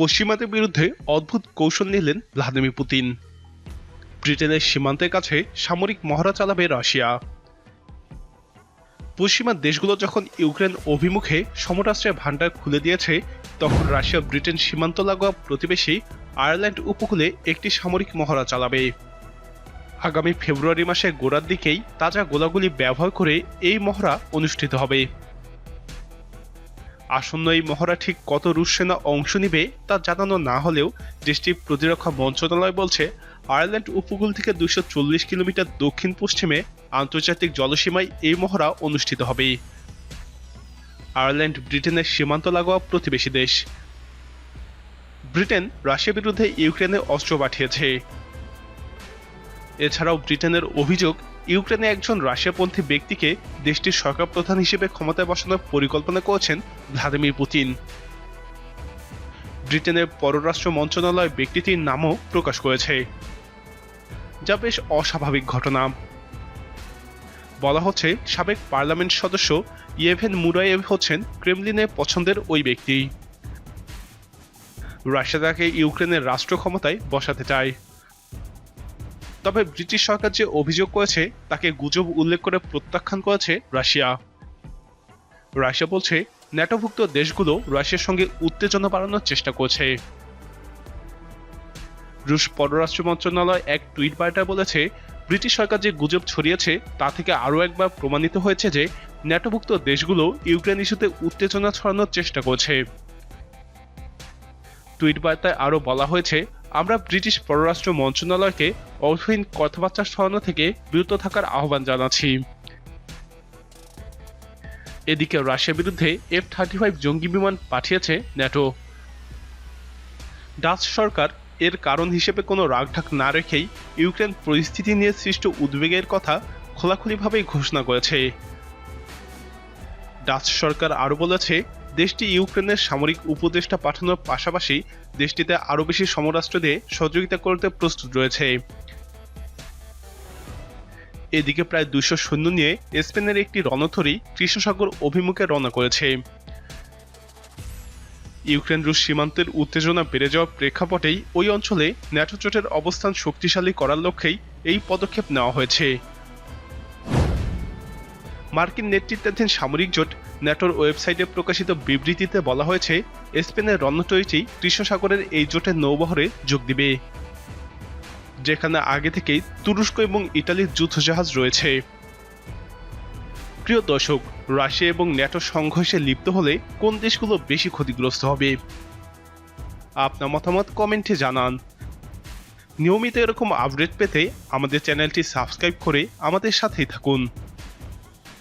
পশ্চিমাদের বিরুদ্ধে অদ্ভুত কৌশল নিলেন ভ্লাদিমির পুতিন। ব্রিটেনের সীমান্তের কাছে সামরিক মহড়া চালাবে রাশিয়া। পশ্চিমা দেশগুলো যখন ইউক্রেন অভিমুখে সমরাস্ত্রের ভান্ডার খুলে দিয়েছে, তখন রাশিয়া ব্রিটেন সীমান্ত লাগোয়া প্রতিবেশী আয়ারল্যান্ড উপকূলে একটি সামরিক মহড়া চালাবে। আগামী ফেব্রুয়ারি মাসের গোড়ার দিকেই তাজা গোলাগুলি ব্যবহার করে এই মহড়া অনুষ্ঠিত হবে। আসন্ন এই মহড়া ঠিক কত রুশ সেনা অংশ নিবে তা জানানো না হলেও দেশটির প্রতিরক্ষা মন্ত্রণালয় বলছে, আয়ারল্যান্ড উপকূল থেকে দুশো চল্লিশ কিলোমিটার দক্ষিণ পশ্চিমে আন্তর্জাতিক জলসীমায় এই মহড়া অনুষ্ঠিত হবে। আয়ারল্যান্ড ব্রিটেনের সীমান্ত লাগোয়া প্রতিবেশী দেশ। ব্রিটেন রাশিয়ার বিরুদ্ধে ইউক্রেনে অস্ত্র পাঠিয়েছে। এছাড়াও ব্রিটেনের অভিযোগ ইউক্রেনে একজন রাশিয়াপন্থী ব্যক্তিকে দেশটির সরকার প্রধান হিসেবে ক্ষমতায় বসানোর পরিকল্পনা করেছেন ভ্লাদিমির পুতিন। ব্রিটেনের পররাষ্ট্র মন্ত্রণালয় ব্যক্তিটির নামও প্রকাশ করেছে, যা বেশ অস্বাভাবিক ঘটনা। বলা হচ্ছে, সাবেক পার্লামেন্ট সদস্য ইয়েভেন মুরায়েভ হচ্ছেন ক্রেমলিনের পছন্দের ওই ব্যক্তি। রাশিয়া তাকে ইউক্রেনের রাষ্ট্র ক্ষমতায় বসাতে চায়। তবে ব্রিটিশ সরকার যে অভিযোগ করেছে, তাকে গুজব উল্লেখ করে প্রত্যাখ্যান করেছে রাশিয়া। রাশিয়া বলছে, ন্যাটোভুক্ত দেশগুলো রাশিয়ার সঙ্গে উত্তেজনা বাড়ানোর চেষ্টা করছে। রুশ পররাষ্ট্র মন্ত্রণালয় এক টুইট বার্তায় বলেছে, ব্রিটিশ সরকার যে গুজব ছড়িয়েছে, তা থেকে আরও একবার প্রমাণিত হয়েছে যে, ন্যাটোভুক্ত দেশগুলো ইউক্রেন ইস্যুতে উত্তেজনা ছড়ানোর চেষ্টা করছে। টুইট বার্তায় আরও বলা হয়েছে আমরা ব্রিটিশ পররাষ্ট্র মন্ত্রণালয়কে অর্থহীন কথাবার্তা ছড়ানো থেকে বিরত থাকার আহ্বান জানাচ্ছি। এদিকে রাশিয়ার বিরুদ্ধে এফ থার্টি ফাইভ জঙ্গি বিমান পাঠিয়েছে ন্যাটো। ডাচ সরকার এর কারণ হিসেবে কোনো রাগঢাক না রেখেই ইউক্রেন পরিস্থিতি নিয়ে সৃষ্ট উদ্বেগের কথা খোলাখুলিভাবেই ঘোষণা করেছে। ডাচ সরকার আরও বলেছে দেশটি ইউক্রেনের সামরিক উপদেষ্টা পাঠানোর পাশাপাশি দেশটিতে আরও বেশি সমরাস্ত্র দিয়ে সহযোগিতা করতে প্রস্তুত রয়েছে। এদিকে প্রায় দুশো সৈন্য নিয়ে স্পেনের একটি রণথরী কৃষ্ণসাগর অভিমুখে রওনা করেছে। ইউক্রেন রুশ সীমান্তের উত্তেজনা বেড়ে যাওয়ার প্রেক্ষাপটেই ওই অঞ্চলে ন্যাটো জোটের অবস্থান শক্তিশালী করার লক্ষ্যেই এই পদক্ষেপ নেওয়া হয়েছে। মার্কিন নেতৃত্বাধীন সামরিক জোট ন্যাটোর ওয়েবসাইটে প্রকাশিত বিবৃতিতে বলা হয়েছে, স্পেনের রণতরিটি কৃষ্ণসাগরের এই জোটের নৌবহরে যোগ দিবে, যেখানে আগে থেকেই তুরস্ক এবং ইটালির যুদ্ধজাহাজ রয়েছে। প্রিয় দর্শক, রাশিয়া এবং ন্যাটো সংঘর্ষে লিপ্ত হলে কোন দেশগুলো বেশি ক্ষতিগ্রস্ত হবে? আপনার মতামত কমেন্টে জানান। নিয়মিত এরকম আপডেট পেতে আমাদের চ্যানেলটি সাবস্ক্রাইব করে আমাদের সাথেই থাকুন।